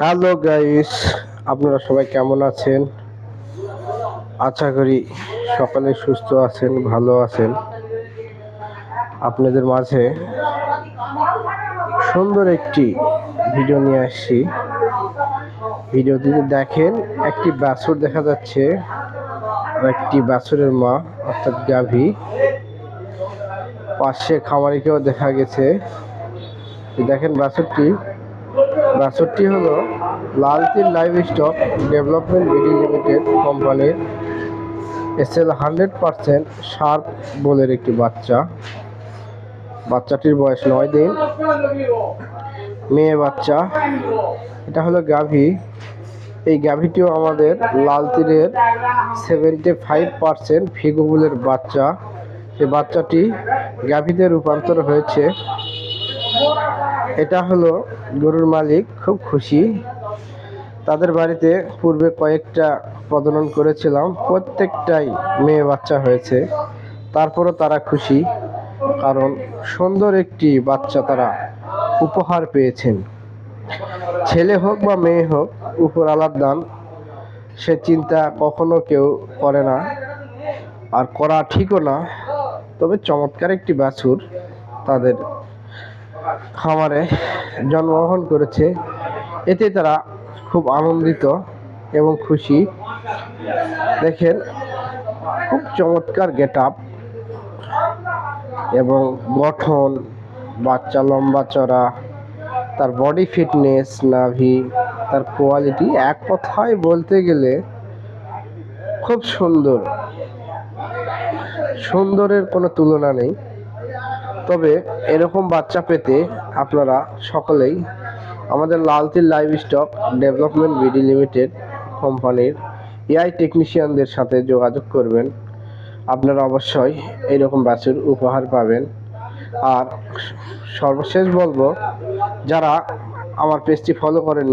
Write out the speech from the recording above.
Hello guys আপনারা সবাই কেমন আছেন? আশা করি সকলে সুস্থ আছেন, ভালো আছেন। আপনাদের মাঝে সুন্দর একটি ভিডিও নিয়ে আসছি। ভিডিওটিতে দেখেন, একটি বাছুর দেখা যাচ্ছে একটি বাছুরের মা, অর্থাৎ গাভী। পাশে খামারিকেও দেখা গেছে। দেখেন বাছুরটি বাছুরটি হলো Laltir livestock development BD limited কোম্পানির। S L hundred percent sharp বলের একটি বাচ্চা। বাচ্চাটির বয়স নয় দিন। মেয়ে বাচ্চা। এটা হলো গাভী। এই গাভীটিও আমাদের লাল তীরের সেভেন্টি ফাইভ পারসেন্ট ফিগুবুলের বাচ্চা। এই বাচ্চাটি গাভীতে রূপান্তর হয়েছে এটা হলো গরুর মালিক, খুব খুশি। তাদের বাড়িতে পূর্বে কয়েকটা প্রজনন করেছিলাম, প্রত্যেকটাই মেয়ে বাচ্চা হয়েছে। তারপরও তারা খুশি, কারণ সুন্দর একটি বাচ্চা তারা উপহার পেয়েছেন। ছেলে হোক বা মেয়ে হোক, উপর আলাদ দান, সে চিন্তা কখনো কেউ করে না, আর করা ঠিকও না, তবে চমৎকার একটি বাছুর তাদের খামারে জন্মগ্রহণ করেছে। এতে তারা খুব আনন্দিত এবং খুশি। দেখেন, খুব চমৎকার গেট আপ এবং গঠন, বাচ্চা লম্বা চড়া, তার বডি ফিটনেস, নাভি, তার কোয়ালিটি এক কথায় বলতে গেলে খুব সুন্দর। সুন্দরের কোনো তুলনা নেই। তবে এরকম বাচ্চা পেতে আপনারা সকলেই আমাদের Laltir livestock development BD limited কোম্পানির এআই টেকনিশিয়ানদের সাথে যোগাযোগ করবেন। আপনারা অবশ্যই এইরকম বাছুর উপহার পাবেন। আর সর্বশেষ বলব, যারা আমার পেজটি ফলো করেন